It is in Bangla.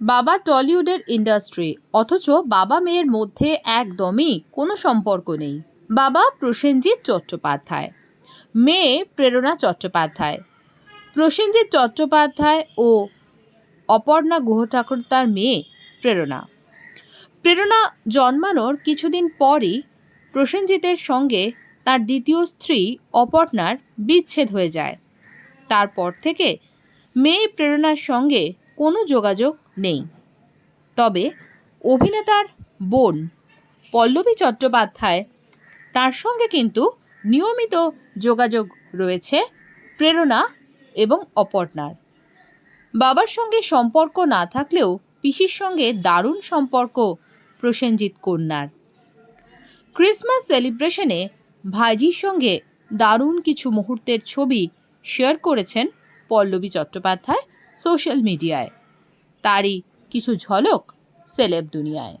বাবা টলিউডের ইন্ডাস্ট্রি, অথচ বাবা মেয়ের মধ্যে একদমই কোনো সম্পর্ক নেই। বাবা প্রসেনজিৎ চট্টোপাধ্যায়, মেয়ে প্রেরণা চট্টোপাধ্যায়। প্রসেনজিৎ চট্টোপাধ্যায় ও অপর্ণা গুহ ঠাকুর তার মেয়ে প্রেরণা। প্রেরণা জন্মানোর কিছুদিন পরই প্রসেনজিতের সঙ্গে তার দ্বিতীয় স্ত্রী অপর্ণার বিচ্ছেদ হয়ে যায়। তারপর থেকে মেয়ে প্রেরণার সঙ্গে কোনো যোগাযোগ নেই। তবে অভিনেতার বোন পল্লবী চট্টোপাধ্যায় তার সঙ্গে কিন্তু নিয়মিত যোগাযোগ রয়েছে প্রেরণা এবং অপর্ণার। বাবার সঙ্গে সম্পর্ক না থাকলেও পিসির সঙ্গে দারুণ সম্পর্ক প্রসেনজিৎ কন্যার। ক্রিসমাস সেলিব্রেশনে ভাইজির সঙ্গে দারুণ কিছু মুহূর্তের ছবি শেয়ার করেছেন পল্লবী চট্টোপাধ্যায় সোশ্যাল মিডিয়ায়। তারই কিছু ঝলক সেলেব দুনিয়ায়।